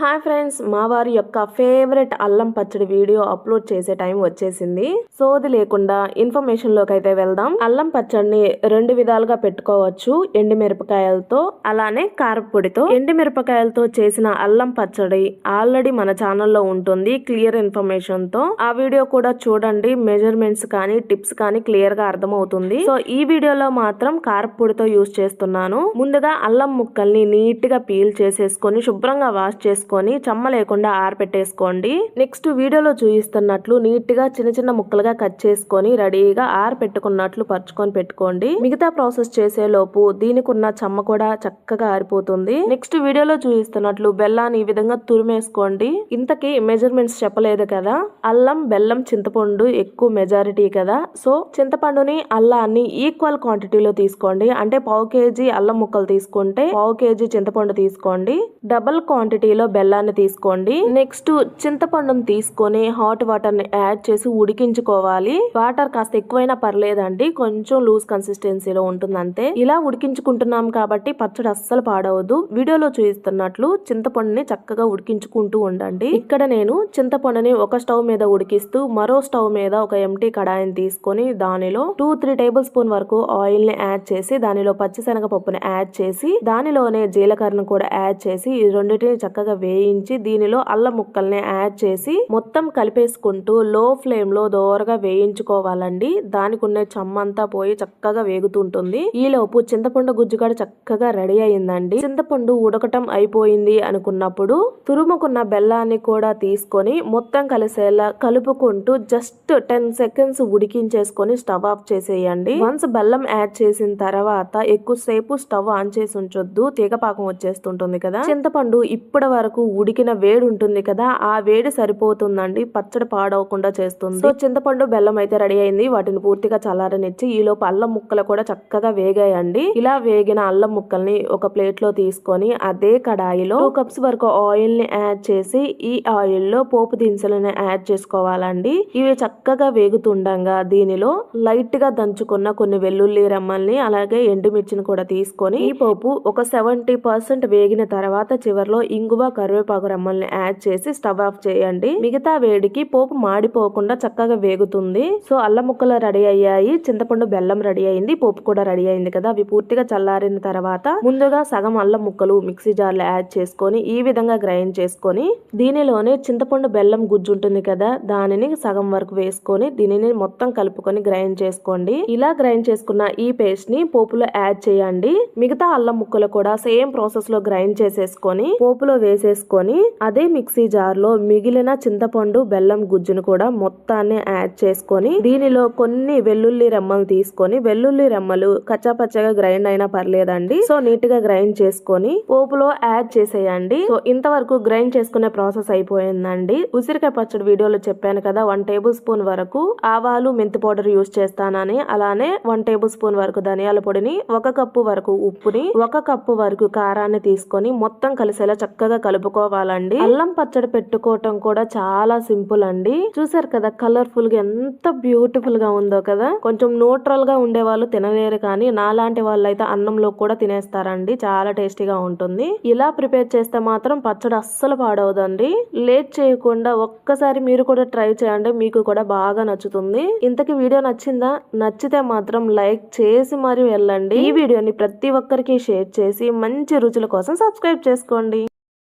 Hi friends మా వారి యొక్క ఫేవరెట్ అల్లం పచ్చడి వీడియో అప్లోడ్ చేసే టైం వచ్చేసింది. సోది లేకుండా ఇన్ఫర్మేషన్లోకి అయితే వెళ్దాం. అల్లం పచ్చడిని రెండు విధాలుగా పెట్టుకోవచ్చు. ఎండు మిరపకాయలతో అలానే కారపొడితో. ఎండి మిరపకాయలతో చేసిన అల్లం పచ్చడి ఆల్రెడీ మన ఛానల్లో ఉంటుంది క్లియర్ ఇన్ఫర్మేషన్తో. ఆ వీడియో కూడా చూడండి. మెజర్మెంట్స్ కానీ టిప్స్ కానీ క్లియర్గా అర్థమవుతుంది. సో ఈ వీడియోలో మాత్రం కారపొడితో యూస్ చేస్తున్నాను. ముందుగా అల్లం ముక్కల్ని నీట్గా పీల్ చేసేసుకొని శుభ్రంగా వాష్ చేసుకొని చెమ్మ లేకుండా ఆరపెట్టేసుకోండి. నెక్స్ట్ వీడియోలో చూపిస్తున్నట్లు నీట్గా చిన్న చిన్న ముక్కలుగా కట్ చేసుకొని రెడీగా ఆరపెట్టుకున్నట్లు పరుచుకొని పెట్టుకోండి. మిగతా ప్రాసెస్ చేసే లోపు దీనికి ఉన్న చెమ్మ కూడా చక్కగా ఆరిపోతుంది. నెక్స్ట్ వీడియోలో చూపిస్తున్నట్లు బెల్లాన్ని ఈ విధంగా తురిమేసుకోండి. ఇంతకీ మెజర్మెంట్స్ చెప్పలేదు కదా? అల్లం బెల్లం చింతపండు ఎక్కువ మెజారిటీ కదా? సో చింతపండుని అల్లాన్ని ఈక్వల్ క్వాంటిటీలో తీసుకోండి. అంటే పావు కేజీ అల్లం ముక్కలు తీసుకుంటే పావు కేజీ చింతపండు తీసుకోండి. డబల్ క్వాంటిటీలో బెల్లాన్ని తీసుకోండి. నెక్స్ట్ చింతపండుని తీసుకొని హాట్ వాటర్ని యాడ్ చేసి ఉడికించుకోవాలి. వాటర్ కాస్త ఎక్కువైనా పర్లేదండి. కొంచెం లూజ్ కన్సిస్టెన్సీలో ఉంటుంది అంతే ఇలా ఉడికించుకుంటున్నాం కాబట్టి పచ్చడి అస్సలు పాడవద్దు. వీడియోలో చూపిస్తున్నట్లు చింతపండుని చక్కగా ఉడికించుకుంటూ ఉండండి. ఇక్కడ నేను చింతపండుని ఒక స్టవ్ మీద ఉడికిస్తూ మరో స్టవ్ మీద ఒక ఎంటీ కడాయిని తీసుకొని దానిలో టూ త్రీ టేబుల్ స్పూన్ వరకు ఆయిల్ని యాడ్ చేసి దానిలో పచ్చిశనగ పప్పుని యాడ్ చేసి దానిలోనే జీలకర్రను కూడా యాడ్ చేసి ఈ రెండింటిని చక్కగా వేయించి దీనిలో అల్లం ముక్కల్ని యాడ్ చేసి మొత్తం కలిపేసుకుంటూ లో ఫ్లేమ్లో దోరగా వేయించుకోవాలండి. దానికి ఉన్న చెమ్మంతా పోయి చక్కగా వేగుతుంటుంది. ఈ లోపు చింతపండు గుజ్జు కూడా చక్కగా రెడీ అయిందండి. చింతపండు ఉడకటం అయిపోయింది అనుకున్నప్పుడు తురుముకున్న బెల్లాన్ని కూడా తీసుకొని మొత్తం కలిసేలా కలుపుకుంటూ జస్ట్ టెన్ సెకండ్స్ ఉడికించేసుకొని స్టవ్ ఆఫ్ చేసేయండి. వన్స్ బెల్లం యాడ్ చేసిన తర్వాత ఎక్కువసేపు స్టవ్ ఆన్ చేసి ఉంచొద్దు. తీగపాకం వచ్చేస్తుంటుంది కదా. చింతపండు ఇప్పటి వరకు ఉడికిన వేడి ఉంటుంది కదా ఆ వేడి సరిపోతుందండి. పచ్చడి పాడవకుండా చేస్తుంది. సో చింతపండు బెల్లం అయితే రెడీ అయింది. వాటిని పూర్తిగా చల్లారనిచ్చి ఈ లోపు అల్లం ముక్కలు కూడా చక్కగా వేగాయండి. ఇలా వేగిన అల్లం ముక్కల్ని ఒక ప్లేట్లో తీసుకొని అదే కడాయిలో టూ కప్స్ వరకు ఆయిల్ని యాడ్ చేసి ఈ ఆయిల్లో పోపు దినుసులను యాడ్ చేసుకోవాలండి. ఇవి చక్కగా వేగుతుండగా దీనిలో లైట్గా దంచుకున్న కొన్ని వెల్లుల్లి రెమ్మల్ని అలాగే ఎండుమిర్చిని కూడా తీసుకొని ఈ పోపు ఒక సెవెంటీ పర్సెంట్ వేగిన తర్వాత చివరిలో ఇంగువ కరివేపాకు రెమ్మల్ని యాడ్ చేసి స్టవ్ ఆఫ్ చేయండి. మిగతా వేడికి పోపు మాడిపోకుండా చక్కగా వేగుతుంది. సో అల్లం ముక్కలు రెడీ అయ్యాయి. చింతపండు బెల్లం రెడీ అయింది. పోపు కూడా రెడీ అయింది కదా. అవి పూర్తిగా చల్లారిన తర్వాత ముందుగా సగం అల్లం ముక్కలు మిక్సీ జార్లో యాడ్ చేసుకొని ఈ విధంగా గ్రైండ్ చేసుకొని దీనిలోనే చింతపండు బెల్లం గుజ్జు ఉంటుంది కదా దానిని సగం వరకు వేసుకొని దీనిని మొత్తం కలుపుకొని గ్రైండ్ చేసుకోండి. ఇలా గ్రైండ్ చేసుకున్న ఈ పేస్ట్ని పోపులో యాడ్ చేయండి. మిగతా అల్లం ముక్కలు కూడా సేమ్ ప్రాసెస్లో గ్రైండ్ చేసేసుకొని పోపులో వేసేసుకొని అదే మిక్సీ జార్లో మిగిలిన చింతపండు బెల్లం గుజ్జును కూడా మొత్తాన్ని యాడ్ చేసుకొని దీనిలో కొన్ని వెల్లుల్లి రెమ్మలు తీసుకొని వెల్లుల్లి రెమ్మలు కచ్చాపచ్చగా గ్రైండ్ అయినా పర్లేదండి. సో నీట్గా గ్రైండ్ చేసుకొని పోపులో యాడ్ చేసేయండి. సో ఇంతవరకు గ్రైండ్ చేసుకునే ప్రాసెస్ అయిపోయిందండి. ఉసిరికాయ పచ్చడి వీడియోలో చెప్పాను కదా వన్ టేబుల్ స్పూన్ వరకు ఆవాలు మెంతి పౌడర్ యూస్ చేస్తానని అలానే వన్ టేబుల్ స్పూన్ వరకు ధనియాల పొడిని ఒక కప్పు వరకు ఉప్పుని ఒక కప్పు వరకు కారాన్ని తీసుకొని మొత్తం కలిసేలా చక్కగా కలుపు కలుపుకోవాలండి. అల్లం పచ్చడి పెట్టుకోవటం కూడా చాలా సింపుల్ అండి. చూసారు కదా కలర్ఫుల్గా ఎంత బ్యూటిఫుల్గా ఉందో కదా. కొంచెం న్యూట్రల్గా ఉండే వాళ్ళు తినలేరు కానీ నాలాంటి వాళ్ళు అయితే అన్నంలో కూడా తినేస్తారండి. చాలా టేస్టీగా ఉంటుంది. ఇలా ప్రిపేర్ చేస్తే మాత్రం పచ్చడి అస్సలు పాడవదండి. లేట్ చేయకుండా ఒక్కసారి మీరు కూడా ట్రై చేయండి. మీకు కూడా బాగా నచ్చుతుంది. ఇంతకి వీడియో నచ్చిందా? నచ్చితే మాత్రం లైక్ చేసి మరి వెళ్ళండి. ఈ వీడియోని ప్రతి ఒక్కరికి షేర్ చేసి మంచి రుచుల కోసం సబ్స్క్రైబ్ చేసుకోండి.